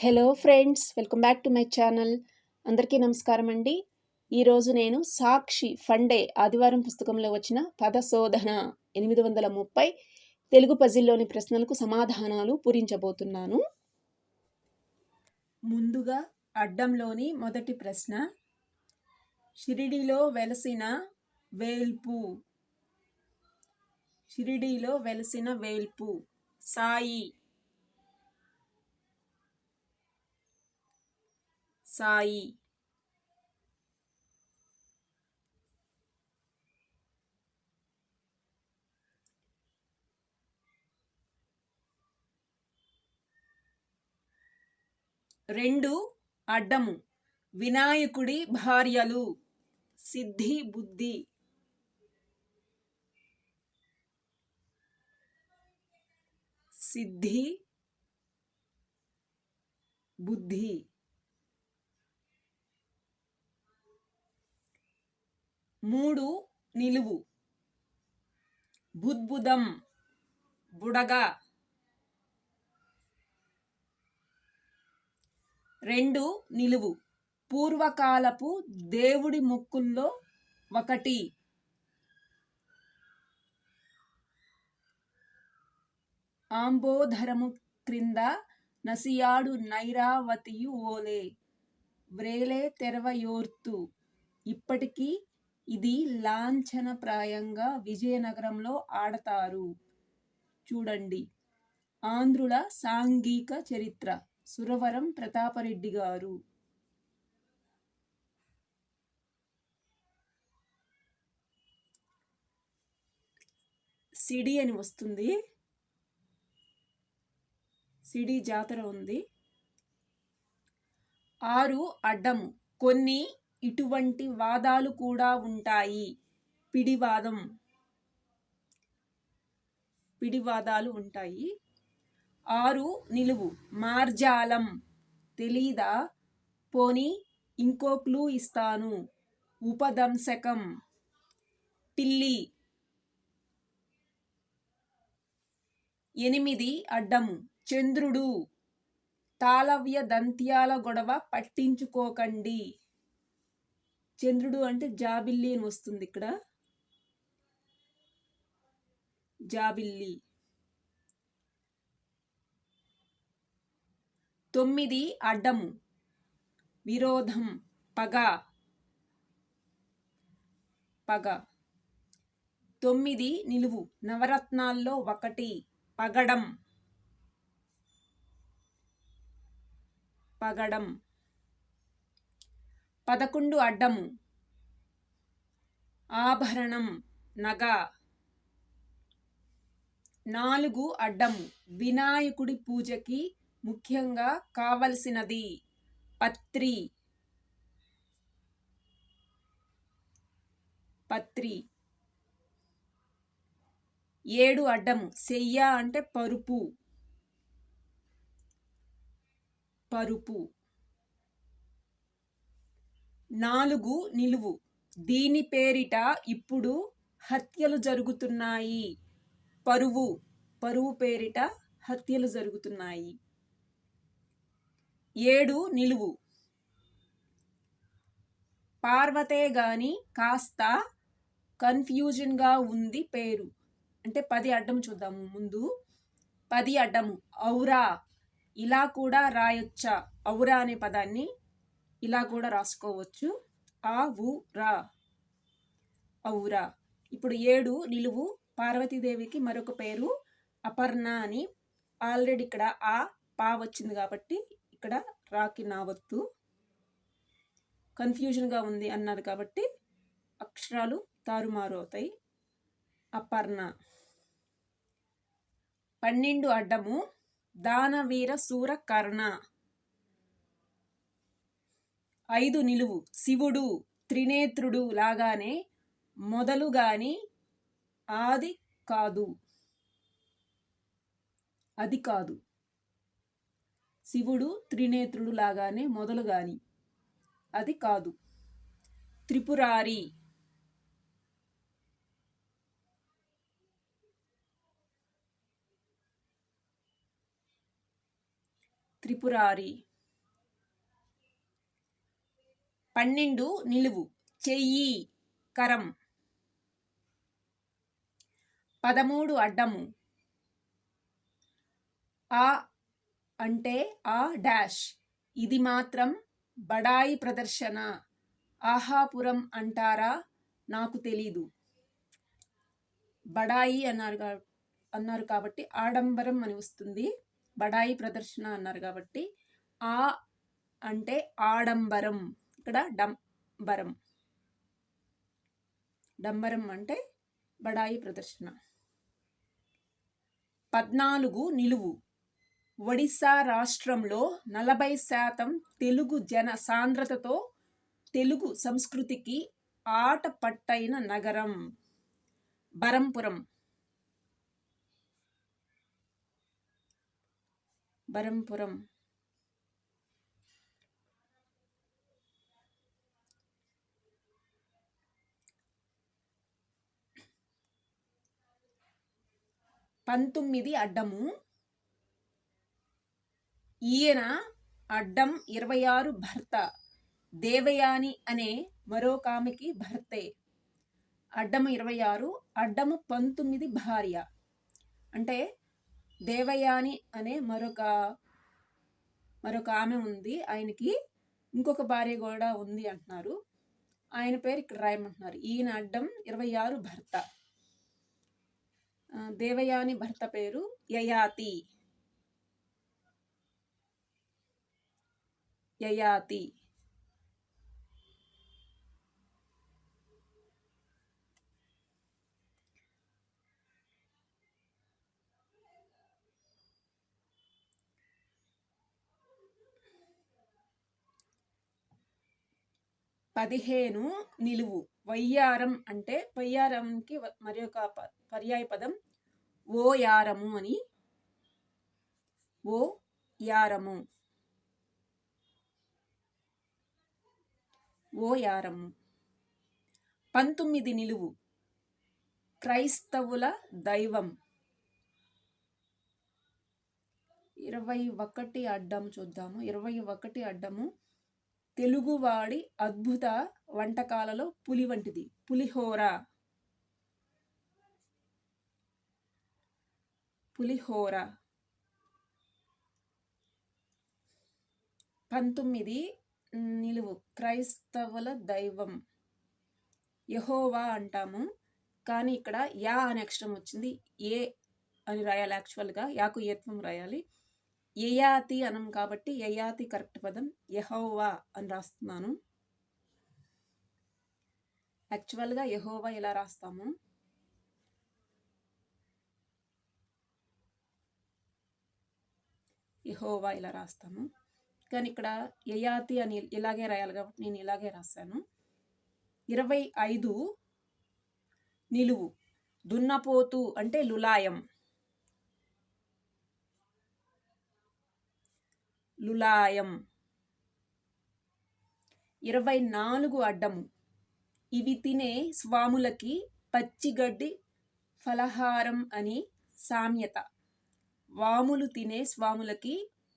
Hello friends welcome back to my channel అందరికీ నమస్కారం అండి ఈరోజు నేను సాక్షి ఫండే ఆదివారం పుస్తకంలో వచ్చిన పదశోధన ఎనిమిది వందల ముప్పై తెలుగు పజిల్లోని ప్రశ్నలకు సమాధానాలు పూరించబోతున్నాను ముందుగా అడ్డంలోని మొదటి ప్రశ్న షిరిడిలో వెలసిన వేల్పు షిరిడిలో వెలసిన వేల్పు సాయి సాయి రెండు అడ్డము వినాయకుడి భార్యలు సిద్ధి బుద్ధి సిద్ధి బుద్ధి మూడు నిలువు బుద్బుదం బుడగ రెండు నిలువు పూర్వకాలపు దేవుడి ముక్కుల్లో ఒకటి ఆంబోధరము క్రింద నసియాడు నైరావతియు ఓలే వ్రేలే తెరవయోర్తు ఇప్పటికీ ఇది లాంఛనప్రాయంగా విజయనగరంలో ఆడతారు చూడండి ఆంధ్రుల సాంఘిక చరిత్ర సురవరం ప్రతాపరెడ్డి గారు సిడి అని వస్తుంది సిడి జాతర ఉంది ఆరు అడ్డము కొన్ని ఇటువంటి వాదాలు కూడా ఉంటాయి పిడివాదం పిడివాదాలు ఉంటాయి ఆరు నిలువు మార్జాలం తెలీదా పోని ఇంకో క్లూ ఇస్తాను ఉపదంశకం పిల్లి ఎనిమిది అడ్డము చంద్రుడు తాళవ్య దంత్యాల గొడవ పట్టించుకోకండి చంద్రుడు అంటే జాబిల్లి అని వస్తుంది ఇక్కడ జాబిల్లి తొమ్మిది అడ్డం విరోధం పగ పగ తొమ్మిది నిలువు నవరత్నాల్లో ఒకటి పగడం పగడం పదకొండు అడ్డము ఆభరణం నగ నాలుగు అడ్డము వినాయకుడి పూజకి ముఖ్యంగా కావలసినది పత్రి పత్రి ఏడు అడ్డము సెయ్య అంటే పరుపు పరుపు నాలుగు నిలువు దీని పేరిట ఇప్పుడు హత్యలు జరుగుతున్నాయి పరువు పరువు పేరిట హత్యలు జరుగుతున్నాయి ఏడు నిలువు పార్వతే గాని కాస్త కన్ఫ్యూజన్గా ఉంది పేరు అంటే పది అడ్డం చూద్దాము ముందు పది అడ్డము ఔరా ఇలా కూడా రాయొచ్చా ఔరా అనే పదాన్ని ఇలా కూడా రాసుకోవచ్చు ఆ వు రా ఔరా ఇప్పుడు ఏడు నిలువు పార్వతీదేవికి మరొక పేరు అపర్ణ అని ఆల్రెడీ ఇక్కడ ఆ పా వచ్చింది కాబట్టి ఇక్కడ రాకి నావత్తు కన్ఫ్యూజన్గా ఉంది అన్నారు కాబట్టి అక్షరాలు తారుమారు అవుతాయి అపర్ణ పన్నెండు అడ్డము దానవీర సూర కర్ణ ఐదు నిలువు శివుడు త్రినేత్రుడు లాగానే మొదలు గాని ఆది కాదు అది కాదు శివుడు త్రినేత్రుడు లాగానే మొదలు గాని అది కాదు త్రిపురారి త్రిపురారి పన్నెండు నిలువు చెయ్యి కరం పదమూడు అడ్డము ఆ అంటే ఆ డాష్ ఇది మాత్రం బడాయి ప్రదర్శన ఆహాపురం అంటారా నాకు తెలీదు బడాయి అన్నారు అన్నారు కాబట్టి ఆడంబరం అని వస్తుంది బడాయి ప్రదర్శన అన్నారు కాబట్టి ఆ అంటే ఆడంబరం ఇక్కడ డంబరం డంబరం అంటే బడాయి ప్రదర్శన పద్నాలుగు నిలువు ఒడిశా రాష్ట్రంలో నలభై శాతం తెలుగు జన సాంద్రతతో తెలుగు సంస్కృతికి ఆట పట్టైన నగరం బరంపురం బరంపురం పంతొమ్మిది అడ్డము ఈయన అడ్డం ఇరవై ఆరు భర్త దేవయాని అనే మరొక ఆమెకి భర్తే అడ్డము ఇరవై ఆరు అడ్డము పంతొమ్మిది భార్య అంటే దేవయాని అనే మరొక మరొక ఆమె ఉంది ఆయనకి ఇంకొక భార్య కూడా ఉంది అంటున్నారు ఆయన పేరు ఇక్కడ రాయమంటున్నారు ఈయన అడ్డం ఇరవై ఆరు భర్త దేవయాని భర్త పేరు యయాతి యయాతి పదిహేను నిలువు వయ్యారం అంటే వయ్యారంకి మరి ఒక పర్యాయ పదం ఓయారము అని ఓ యారము ఓ యారము పంతొమ్మిది నిలువు క్రైస్తవుల దైవం ఇరవై ఒకటి అడ్డం చూద్దాము ఇరవై ఒకటి అడ్డము తెలుగువాడి అద్భుత వంటకాలలో పులి వంటిది పులిహోర పులిహోర పంతొమ్మిది నిలువు క్రైస్తవుల దైవం యహోవా అంటాము కానీ ఇక్కడ యా అనే అక్షరం వచ్చింది ఏ అని రాయాలి యాక్చువల్గా యాకు ఏత్వం రాయాలి యయాతి అనం కాబట్టి యయాతి కరెక్ట్ పదం యహోవా అని రాస్తున్నాను యాక్చువల్గా యహోవా ఇలా రాస్తాము యహోవా ఇలా రాస్తాము కానీ ఇక్కడ యయాతి అని ఇలాగే రాయాలి కాబట్టి నేను ఇలాగే రాశాను ఇరవై ఐదు నిలువు దున్నపోతు అంటే లులాయం లులాయం ఇరవై నాలుగు అడ్డము ఇవి తినే స్వాములకి పచ్చిగడ్డి ఫలహారం అని సామ్యత వాములు తినే స్వాములకి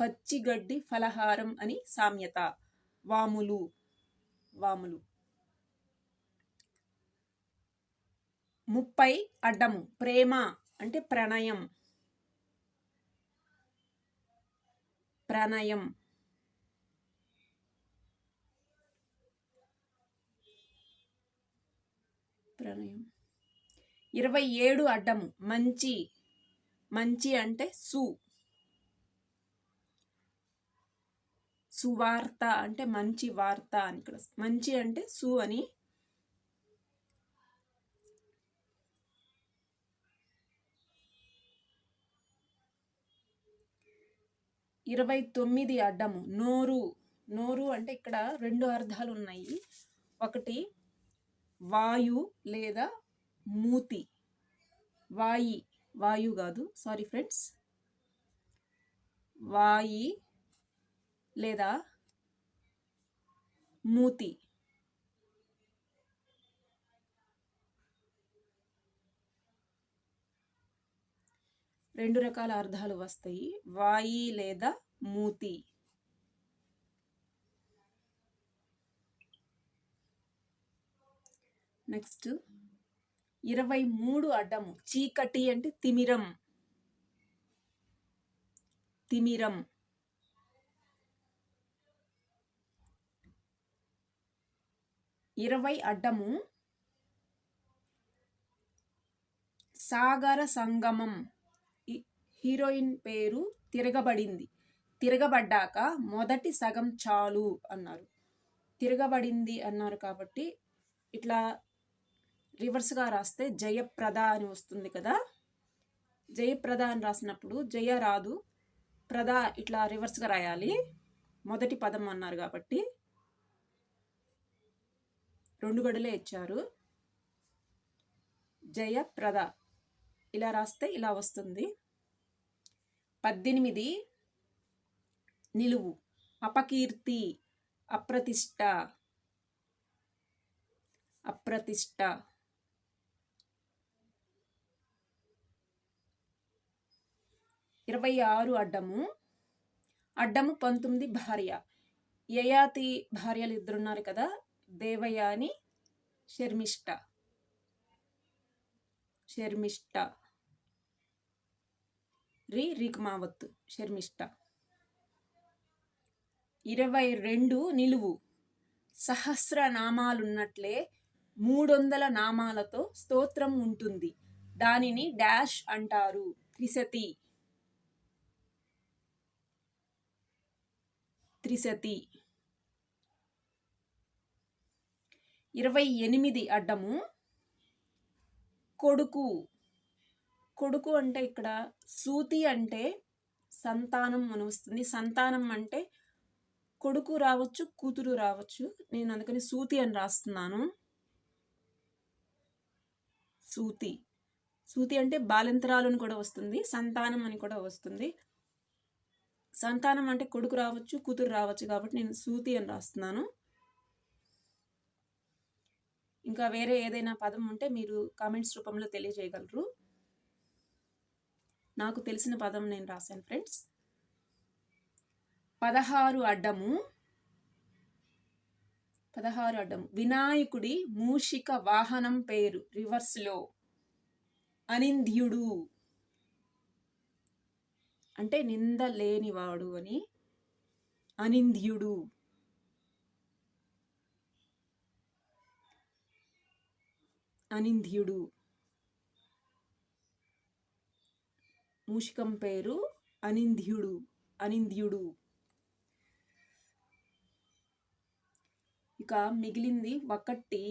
పచ్చిగడ్డి ఫలహారం అని సామ్యత వాములు వాములు ముప్పై అడ్డము ప్రేమ అంటే ప్రణయం ప్రణయం ఇరవై ఏడు అడ్డము మంచి మంచి అంటే సు సువార్త అంటే మంచి వార్త అని ఇక్కడ మంచి అంటే సు అని ఇరవై తొమ్మిది అడ్డము నోరు నోరు అంటే ఇక్కడ రెండు అర్థాలు ఉన్నాయి ఒకటి వాయు లేదా మూతి వాయి వాయు కాదు సారీ ఫ్రెండ్స్ వాయి లేదా మూతి రెండు రకాల అర్థాలు వస్తాయి వాయి లేదా మూతి నెక్స్ట్ ఇరవై మూడు అడ్డము చీకటి అంటే తిమిరం తిమిరం ఇరవై అడ్డము సాగర సంగమం హీరోయిన్ పేరు తిరగబడింది తిరగబడ్డాక మొదటి సగం చాలు అన్నారు తిరగబడింది అన్నారు కాబట్టి ఇట్లా రివర్స్గా రాస్తే జయప్రద అని వస్తుంది కదా జయప్రద అని రాసినప్పుడు జయ రాదు ప్రద ఇట్లా రివర్స్గా రాయాలి మొదటి పదం అన్నారు కాబట్టి రెండు గడులే ఇచ్చారు జయప్రద ఇలా రాస్తే ఇలా వస్తుంది పద్దెనిమిది నిలువు అపకీర్తి అప్రతిష్ట అప్రతిష్ట ఇరవై ఆరు అడ్డము అడ్డము పంతొమ్మిది భార్య యయాతి భార్యలు ఇద్దరున్నారు కదా దేవయాని శర్మిష్ట శర్మిష్ట రి రిక్మావత్తు శర్మిష్ట ఇరవై రెండు నిలువు సహస్ర నామాలున్నట్లే మూడు వందల నామాలతో స్తోత్రం ఉంటుంది దానిని డాష్ అంటారు త్రిశతి త్రిశతి ఇరవై ఎనిమిది అడ్డము కొడుకు కొడుకు అంటే ఇక్కడ సూతి అంటే సంతానం అని వస్తుంది సంతానం అంటే కొడుకు రావచ్చు కూతురు రావచ్చు నేను అందుకని సూతి అని రాస్తున్నాను సూతి సూతి అంటే బాలంతరాలు అని కూడా వస్తుంది సంతానం అని కూడా వస్తుంది సంతానం అంటే కొడుకు రావచ్చు కూతురు రావచ్చు కాబట్టి నేను సూతి అని రాస్తున్నాను ఇంకా వేరే ఏదైనా పదం ఉంటే మీరు కామెంట్స్ రూపంలో తెలియజేయగలరు నాకు తెలిసిన పదం నేను రాశాను ఫ్రెండ్స్ పదహారు అడ్డము పదహారు అడ్డము వినాయకుడి మూషిక వాహనం పేరు రివర్స్లో అనింద్యుడు అంటే నింద లేనివాడు అని అనింద్యుడు అనింద్యుడు మూషికం పేరు అనింద్యుడు అనింద్యుడు ఇక మిగిలింది ఒకటి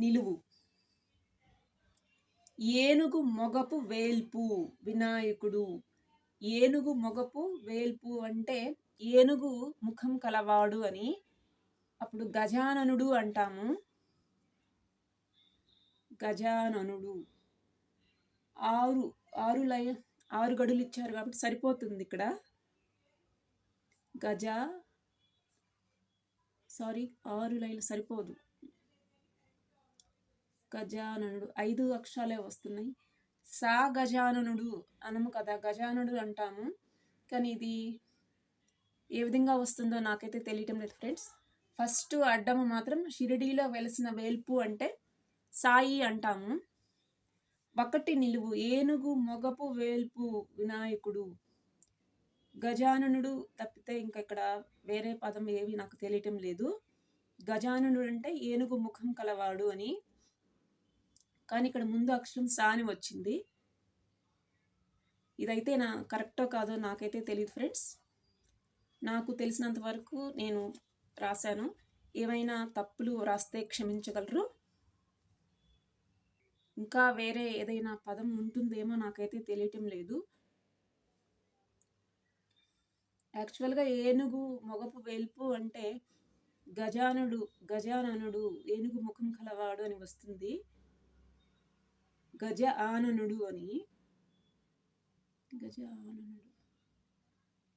నిలువు ఏనుగు మొగపు వేల్పు వినాయకుడు ఏనుగు మొగపు వేల్పు అంటే ఏనుగు ముఖం కలవాడు అని అప్పుడు గజాననుడు అంటాము గజాననుడు ఆరు ఆరు లయ ఆరు గడులు ఇచ్చారు కాబట్టి సరిపోతుంది ఇక్కడ గజ సారీ ఆరు లైన్లు సరిపోదు గజాననుడు ఐదు అక్షరాలే వస్తున్నాయి సా గజాననుడు అనము కదా గజాననుడు అంటాము కానీ ఇది ఏ విధంగా వస్తుందో నాకైతే తెలియటం లేదు ఫ్రెండ్స్ ఫస్ట్ అడ్డము మాత్రం షిరిడీలో వెలిసిన వేల్పు అంటే సాయి అంటాము ఒకటి నిలువు ఏనుగు మొగపు వేల్పు వినాయకుడు గజాననుడు తప్పితే ఇంకా ఇక్కడ వేరే పదం ఏవి నాకు తెలియటం లేదు గజాననుడు అంటే ఏనుగు ముఖం కలవాడు అని కానీ ఇక్కడ ముందు అక్షరం సాని వచ్చింది ఇదైతే నా కరెక్టో కాదో నాకైతే తెలియదు ఫ్రెండ్స్ నాకు తెలిసినంత వరకు నేను రాశాను ఏమైనా తప్పులు రాస్తే క్షమించగలరు ఇంకా వేరే ఏదైనా పదం ఉంటుందేమో నాకైతే తెలియటం లేదు యాక్చువల్గా ఏనుగు మొగపు వేల్పు అంటే గజానుడు గజాననుడు ఏనుగు ముఖం కలవాడు అని వస్తుంది గజ ఆననుడు అని గజ ఆననుడు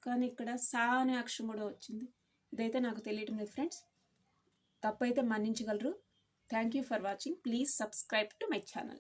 కానీ ఇక్కడ సా అనే అక్షరం కూడా వచ్చింది ఇదైతే నాకు తెలియటం లేదు ఫ్రెండ్స్ తప్పైతే మన్నించగలరు Thank you for watching. Please subscribe to my channel.